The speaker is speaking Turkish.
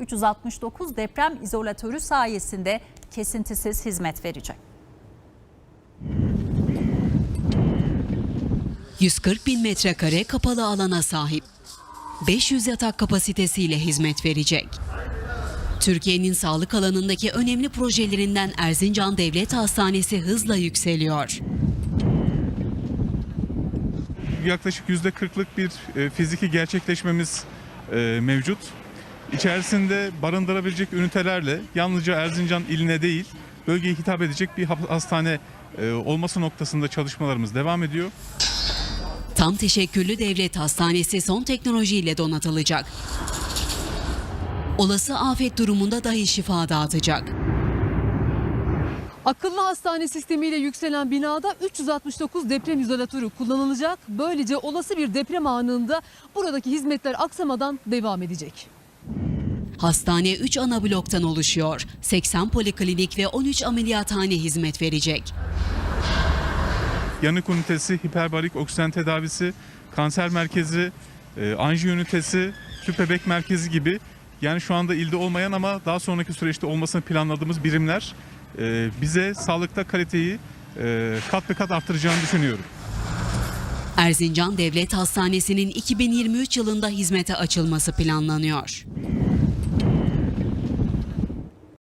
369 deprem izolatörü sayesinde kesintisiz hizmet verecek. 140 bin metrekare kapalı alana sahip. 500 yatak kapasitesiyle hizmet verecek. Türkiye'nin sağlık alanındaki önemli projelerinden Erzincan Devlet Hastanesi hızla yükseliyor. yaklaşık yüzde kırklık bir e, fiziki gerçekleşmemiz e, mevcut. İçerisinde barındırabilecek ünitelerle yalnızca Erzincan iline değil bölgeye hitap edecek bir hastane e, olması noktasında çalışmalarımız devam ediyor. Tam teşekküllü devlet hastanesi son teknolojiyle donatılacak. Olası afet durumunda dahi şifa dağıtacak. Akıllı hastane sistemiyle yükselen binada 369 deprem izolatörü kullanılacak. Böylece olası bir deprem anında buradaki hizmetler aksamadan devam edecek. Hastane 3 ana bloktan oluşuyor. 80 poliklinik ve 13 ameliyathane hizmet verecek. Yanık ünitesi, hiperbarik oksijen tedavisi, kanser merkezi, e, anjiyo ünitesi, tüp bebek merkezi gibi yani şu anda ilde olmayan ama daha sonraki süreçte olmasını planladığımız birimler e, bize sağlıkta kaliteyi e, kat be kat arttıracağını düşünüyorum. Erzincan Devlet Hastanesi'nin 2023 yılında hizmete açılması planlanıyor.